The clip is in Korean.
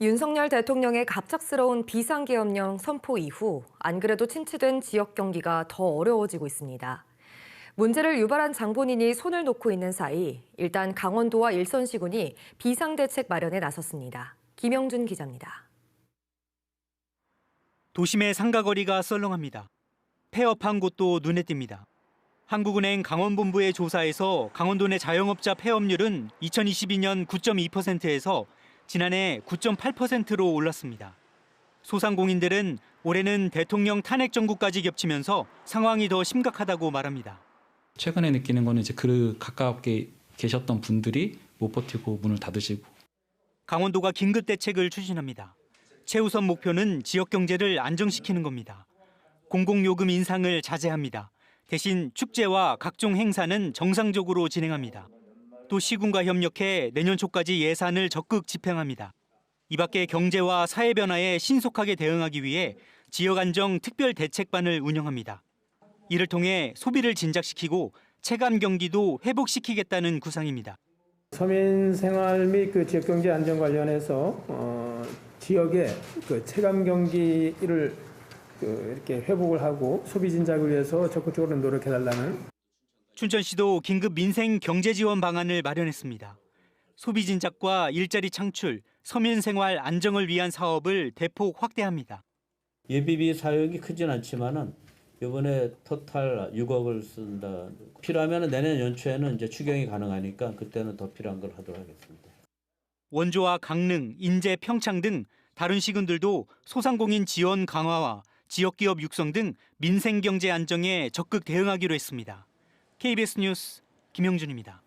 윤석열 대통령의 갑작스러운 비상계엄령 선포 이후 안 그래도 침체된 지역 경기가 더 어려워지고 있습니다. 문제를 유발한 장본인이 손을 놓고 있는 사이 일단 강원도와 일선시군이 비상대책 마련에 나섰습니다. 김영준 기자입니다. 도심의 상가거리가 썰렁합니다. 폐업한 곳도 눈에 띕니다. 한국은행 강원본부의 조사에서 강원도 내 자영업자 폐업률은 2022년 9.2%에서 지난해 9.8%로 올랐습니다. 소상공인들은 올해는 대통령 탄핵 정국까지 겹치면서 상황이 더 심각하다고 말합니다. 최근에 느끼는 거는 이제 그 가깝게 계셨던 분들이 못 버티고 문을 닫으시고 강원도가 긴급 대책을 추진합니다. 최우선 목표는 지역 경제를 안정시키는 겁니다. 공공요금 인상을 자제합니다. 대신 축제와 각종 행사는 정상적으로 진행합니다. 또 시군과 협력해 내년 초까지 예산을 적극 집행합니다. 이 밖에 경제와 사회 변화에 신속하게 대응하기 위해 지역 안정 특별 대책반을 운영합니다. 이를 통해 소비를 진작시키고 체감 경기도 회복시키겠다는 구상입니다. 서민 생활 및 그 지역 경제 안정 관련해서 어, 지역의 그 체감 경기를 그 이렇게 회복을 하고 소비 진작을 위해서 적극적으로 노력해 달라는 춘천시도 긴급 민생 경제 지원 방안을 마련했습니다. 소비 진작과 일자리 창출, 서민 생활 안정을 위한 사업을 대폭 확대합니다. 예비비 사용이 크진 않지만은 이번에 토탈 6억을 쓴다. 필요하면 내년 연초에는 이제 추경이 가능하니까 그때는 더 필요한 걸 하도록 하겠습니다. 원조와 강릉, 인제, 평창 등 다른 시군들도 소상공인 지원 강화와 지역기업 육성 등 민생 경제 안정에 적극 대응하기로 했습니다. KBS 뉴스 김영준입니다.